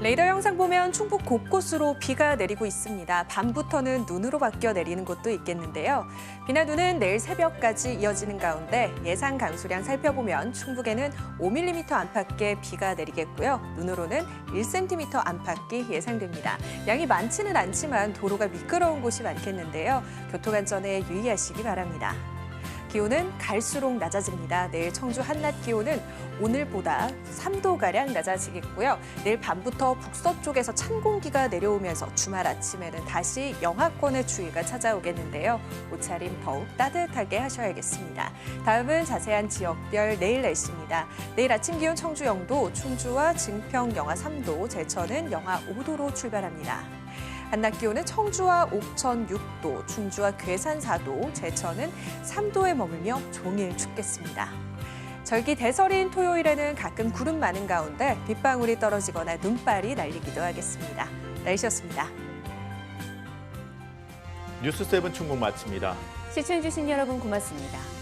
레이더 영상 보면 충북 곳곳으로 비가 내리고 있습니다. 밤부터는 눈으로 바뀌어 내리는 곳도 있겠는데요. 비나 눈은 내일 새벽까지 이어지는 가운데 예상 강수량 살펴보면 충북에는 5mm 안팎의 비가 내리겠고요. 눈으로는 1cm 안팎이 예상됩니다. 양이 많지는 않지만 도로가 미끄러운 곳이 많겠는데요. 교통안전에 유의하시기 바랍니다. 기온은 갈수록 낮아집니다. 내일 청주 한낮 기온은 오늘보다 3도가량 낮아지겠고요. 내일 밤부터 북서쪽에서 찬 공기가 내려오면서 주말 아침에는 다시 영하권의 추위가 찾아오겠는데요. 옷차림 더욱 따뜻하게 하셔야겠습니다. 다음은 자세한 지역별 내일 날씨입니다. 내일 아침 기온 청주 영도, 충주와 증평 영하 3도, 제천은 영하 5도로 출발합니다. 한낮 기온은 청주와 옥천 6도, 충주와 괴산 4도, 제천은 3도에 머물며 종일 춥겠습니다. 절기 대설인 토요일에는 가끔 구름 많은 가운데 빗방울이 떨어지거나 눈발이 날리기도 하겠습니다. 날씨였습니다. 뉴스 세븐 충북 마칩니다. 시청해주신 여러분 고맙습니다.